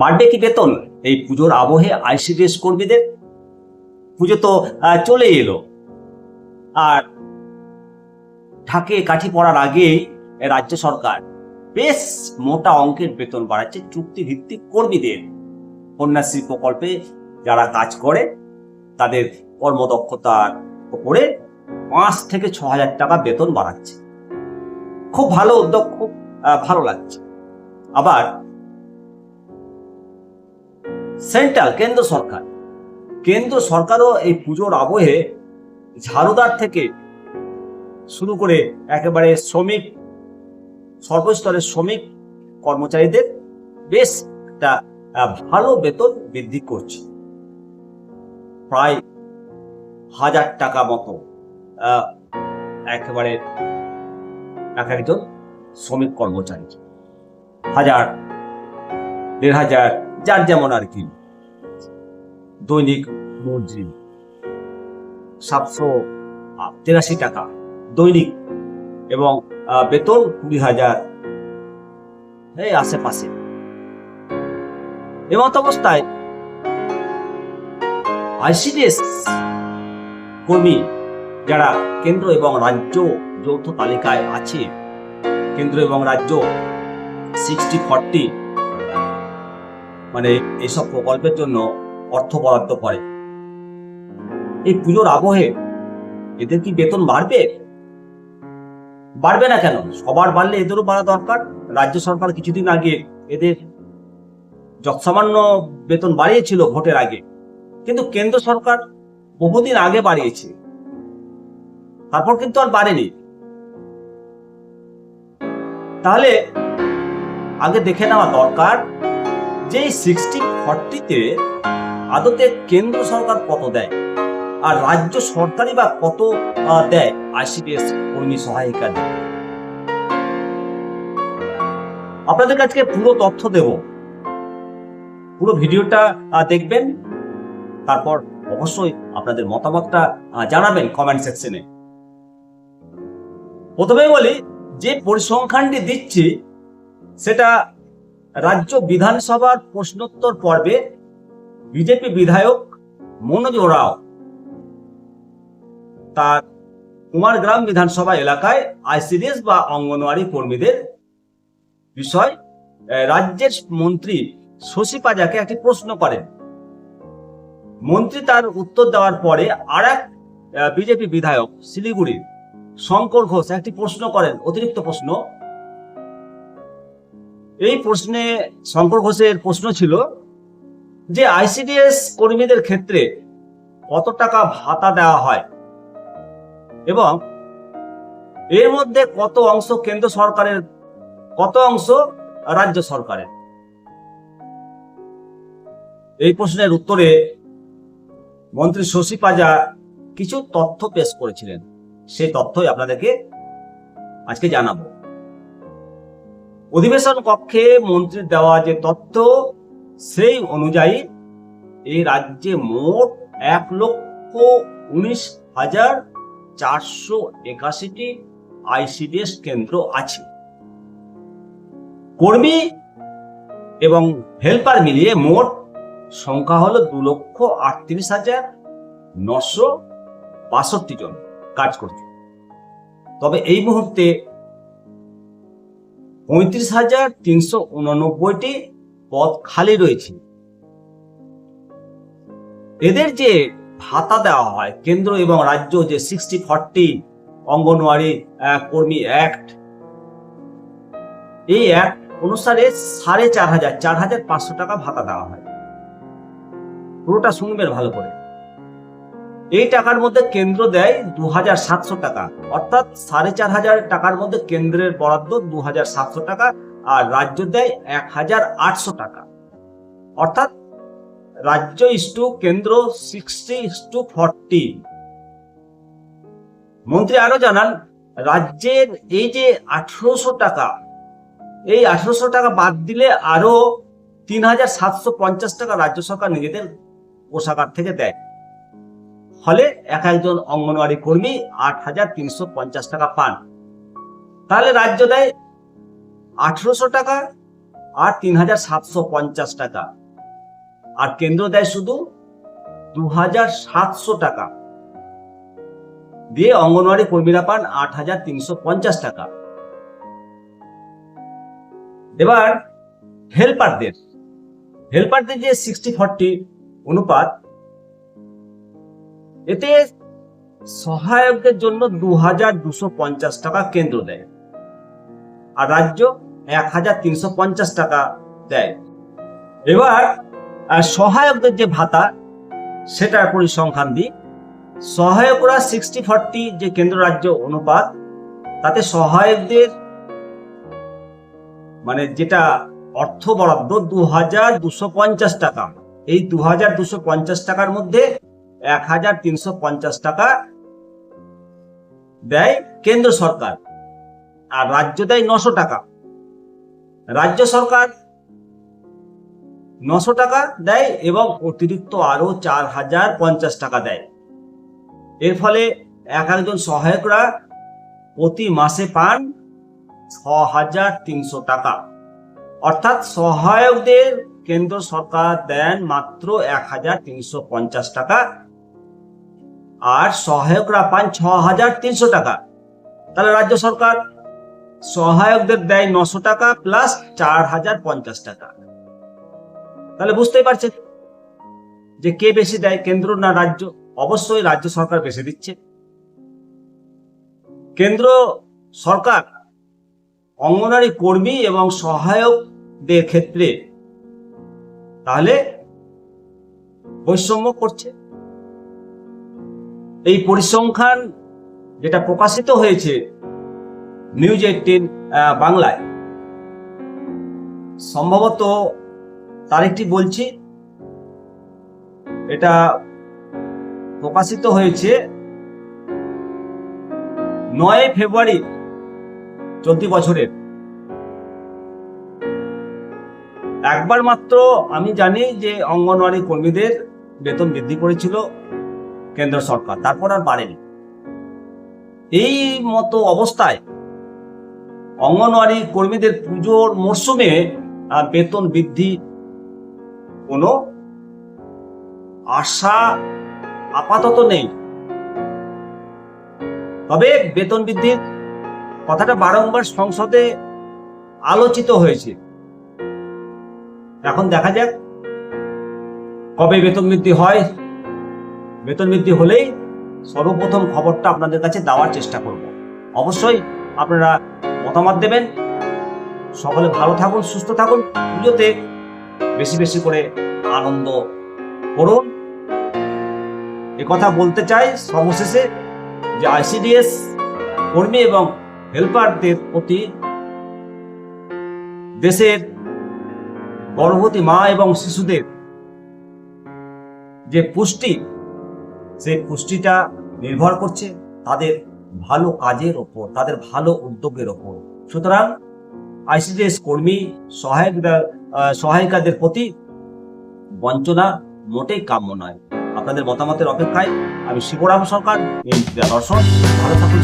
বাড়বে কি বেতন? এই পুজোর আবহে আইসিডিএস কর্মীদের? পুজো তো চলে এলো। আর ঢাকে কাঠি পড়ার আগেই রাজ্য সরকার বেশ মোটা অঙ্কের বেতন বাড়াচ্ছে চুক্তি ভিত্তিক কর্মীদের। কন্যাশ্রী প্রকল্পে যারা কাজ করে, তাদের কর্মদক্ষতার উপরে পাঁচ থেকে ছ হাজার টাকা বেতন বাড়াচ্ছে। খুব ভালো উদ্যোগ, খুব ভালো লাগছে। আবার সেন্ট্রাল, কেন্দ্র সরকার। কেন্দ্র সরকারও এই পুজোর আবহে ঝাড়ুদার থেকে শুরু করে একেবারে শ্রমিক, সর্বস্তরের শ্রমিক কর্মচারীদের বেশ একটা ভালো বেতন বৃদ্ধি করছে। প্রায় হাজার টাকা মতো একেবারে এক একজন শ্রমিক কর্মচারী, হাজার, দেড় হাজার, যার যেমন আর কি। দৈনিক মজুরি সাতশো তেরাশি টাকা দৈনিক এবং বেতন কুড়ি হাজার এই আশেপাশে। এমত অবস্থায় আইসিডিএস কর্মী যারা কেন্দ্র এবং রাজ্য যৌথ তালিকায় আছে, কেন্দ্র এবং রাজ্য সিক্সটি ফর্টি মানে এইসব প্রকল্পের জন্য অর্থ বরাদ্দ করে। এই পুজোর আবহে এদের কি বেতন বাড়বে? বাড়বে না কেন? সবার বাড়লে এদেরও বাড়া দরকার। রাজ্য সরকার কিছুদিন আগে এদের যৎসামান্য বেতন বাড়িয়েছিল ভোটের আগে। কিন্তু কেন্দ্র সরকার বহুদিন আগে বাড়িয়েছে। তারপর কিন্তু আর বাড়েনি। তাহলে আগে দেখে নেওয়া দরকার যে সিক্সটি ফর্টিতে আদতে কেন্দ্র সরকার কত দেয়? আর রাজ্য সরকারই বা কত দেয়? আইসিডিএস কর্মী সহায়িকা দেয়। আপনাদের কাছে পুরো তথ্য দেব। পুরো ভিডিওটা দেখবেন। তারপর অবশ্যই আপনাদের মতামতটা জানাবেন কমেন্ট সেকশনে প্রথমে বলি, যে পরিসংখ্যানটি দিচ্ছি, সেটা রাজ্য বিধানসভার প্রশ্নোত্তর পর্বে বিজেপি বিধায়ক মনোজ ওরাও তার কুমারগ্রাম বিধানসভা এলাকায় আইসিডিএস বা অঙ্গনওয়াড়ি কর্মীদের বিষয় রাজ্যের মন্ত্রী শশী পাজাকে একটি প্রশ্ন করেন। মন্ত্রী তার উত্তর দেওয়ার পরে আর এক বিজেপি বিধায়ক শিলিগুড়ির শঙ্কর ঘোষ একটি প্রশ্ন করেন, অতিরিক্ত প্রশ্ন। এই প্রশ্নে শঙ্কর ঘোষের প্রশ্ন ছিল যে আইসিডিএস কর্মীদের ক্ষেত্রে কত টাকা ভাতা দেওয়া হয় এবং এর মধ্যে কত অংশ কেন্দ্র সরকারের, কত অংশ রাজ্য সরকারের? এই প্রশ্নের উত্তরে মন্ত্রী শশী পাজা কিছু তথ্য পেশ করেছিলেন। সেই তথ্যই আপনাদেরকে আজকে জানাব। অধিবেশন কক্ষে মন্ত্রীর দেওয়া যে তথ্য সেই অনুযায়ী এই রাজ্যে মোট এক লক্ষ উনিশ হাজার চারশো একাশিটি আইসিডিএস কেন্দ্র আছে। কর্মী এবং হেল্পার মিলিয়ে মোট সংখ্যা হলো দু লক্ষ আটত্রিশ হাজার নশো বাষট্টি জন কাজ করছে। তবে এই মুহূর্তে পঁয়ত্রিশ হাজার তিনশো উননব্বইটি পদ খালি রয়েছে। এদের যে ভাতা দেওয়া হয়, কেন্দ্র এবং রাজ্য যে সিক্সটি ফর্টি অঙ্গনওয়াড়ি কর্মী অ্যাক্ট এই অ্যাক্ট অনুসারে সাড়ে চার হাজার চার হাজার পাঁচশো টাকা ভাতা দেওয়া হয়। পুরোটা শুনবেন ভালো করে। এই টাকার মধ্যে কেন্দ্র দেয় দু হাজার সাতশো টাকা, অর্থাৎ সাড়ে চার হাজার টাকার মধ্যে কেন্দ্রের বরাদ্দ দু হাজার সাতশো টাকা আর রাজ্য দেয় এক হাজার আটশো টাকা। অর্থাৎ রাজ্য ইস্টু কেন্দ্র সিক্সটি ইস্টু ফর্টি মন্ত্রী আরও জানান, রাজ্যের এই যে আঠারোশো টাকা, এই আঠারোশো টাকা বাদ দিলে আরও তিন হাজার সাতশো পঞ্চাশ টাকা রাজ্য সরকার নিজেদের কোষাগার থেকে দেয়। ফলে এক একজন অঙ্গনওয়াড়ি কর্মী আট হাজার তিনশো পঞ্চাশ টাকা পান। তাহলে রাজ্য দেয় আঠারোশো টাকা আর তিন হাজার সাতশো পঞ্চাশ টাকা। আর কেন্দ্র দেয় শুধু দু হাজার সাতশো টাকা। দিয়ে অঙ্গনওয়াড়ি কর্মীরা পান আট হাজার তিনশো পঞ্চাশ টাকা। এবার হেল্পারদের। হেল্পারদের যে সিক্সটি ফর্টি অনুপাত, এতে সহায়কদের জন্য দু হাজার দুশো পঞ্চাশ টাকা কেন্দ্র দেয়। আর রাজ্য এক হাজার তিনশো পঞ্চাশ টাকা দেয়। এবার সহায়কদের যে ভাতা, সেটার পরিসংখ্যান দিই। সহায়করা সিক্সটি ফর্টি যে কেন্দ্র রাজ্য অনুপাত, তাতে সহায়কদের মানে যেটা অর্থ বরাদ্দ দু হাজার দুশো পঞ্চাশ টাকা। এই দু হাজার দুশো পঞ্চাশ টাকার মধ্যে এক হাজার তিনশো পঞ্চাশ টাকা দেয় কেন্দ্র সরকার। আর রাজ্য দেয় নশো টাকা। রাজ্য সরকার নশো টাকা দেয় এবং অতিরিক্ত আরও চার হাজার পঞ্চাশ টাকা দেয়। এর ফলে এক একজন সহায়করা প্রতি মাসে পান ছ হাজার তিনশো টাকা। অর্থাৎ সহায়কদের কেন্দ্র সরকার দেন মাত্র এক হাজার তিনশো পঞ্চাশ টাকা আর সহায়করা পান ছ হাজার তিনশো টাকা। তাহলে রাজ্য সরকার সহায়কদের দেয় নশো টাকা প্লাস চার হাজার পঞ্চাশ টাকা। তাহলে বুঝতেই পারছেন যে কে বেশি দেয়, কেন্দ্র না রাজ্য? অবশ্যই রাজ্য সরকার বেশি দিচ্ছে। কেন্দ্র সরকার অঙ্গনারী কর্মী এবং সহায়কদের ক্ষেত্রে তাহলে বৈষম্য করছে। এই পরিসংখ্যান যেটা প্রকাশিত হয়েছে নিউজ এইটিন বাংলায়। সম্ভবত তারিখটি বলছি, এটা প্রকাশিত হয়েছে নয় ফেব্রুয়ারি চলতি বছরের। একবার মাত্র আমি জানি যে অঙ্গনওয়াড়ি কর্মীদের বেতন বৃদ্ধি করেছিল কেন্দ্র সরকার, তারপর আর বাড়েনি। এই মতো অবস্থায় অঙ্গনওয়াড়ি কর্মীদের পুজোর মরশুমে বেতন বৃদ্ধি। কোনো আশা আপাতত নেই। তবে বেতন বৃদ্ধির কথাটা বারংবার সংসদে আলোচিত হয়েছে। এখন দেখা যাক কবে বেতন বৃদ্ধি হয়। বেতন বৃদ্ধি হলেই সর্বপ্রথম খবরটা আপনাদের কাছে দেওয়ার চেষ্টা করব। অবশ্যই আপনারা মতামত দেবেন। সকলে ভালো থাকুন, সুস্থ থাকুন। পুজোতে বেশি বেশি করে আনন্দ করুন। কথা বলতে চাই সর্বশেষে যে আইসিডিএস কর্মী এবং হেল্পারদের প্রতি দেশের গর্ভবতী মা এবং শিশুদের যে পুষ্টি, সেই পুষ্টিটা নির্ভর করছে, তাদের ভালো কাজের ওপর, তাদের ভালো উদ্যোগের ওপর। সুতরাং আইসিডিএস কর্মী, সহায়ক সহায়িকাদের প্রতি বঞ্চনা মোটেই কাম্য নয়। আপনাদের মতামতের অপেক্ষায় আমি শিবরাম সরকার দর্শন। ভালো থাকুন।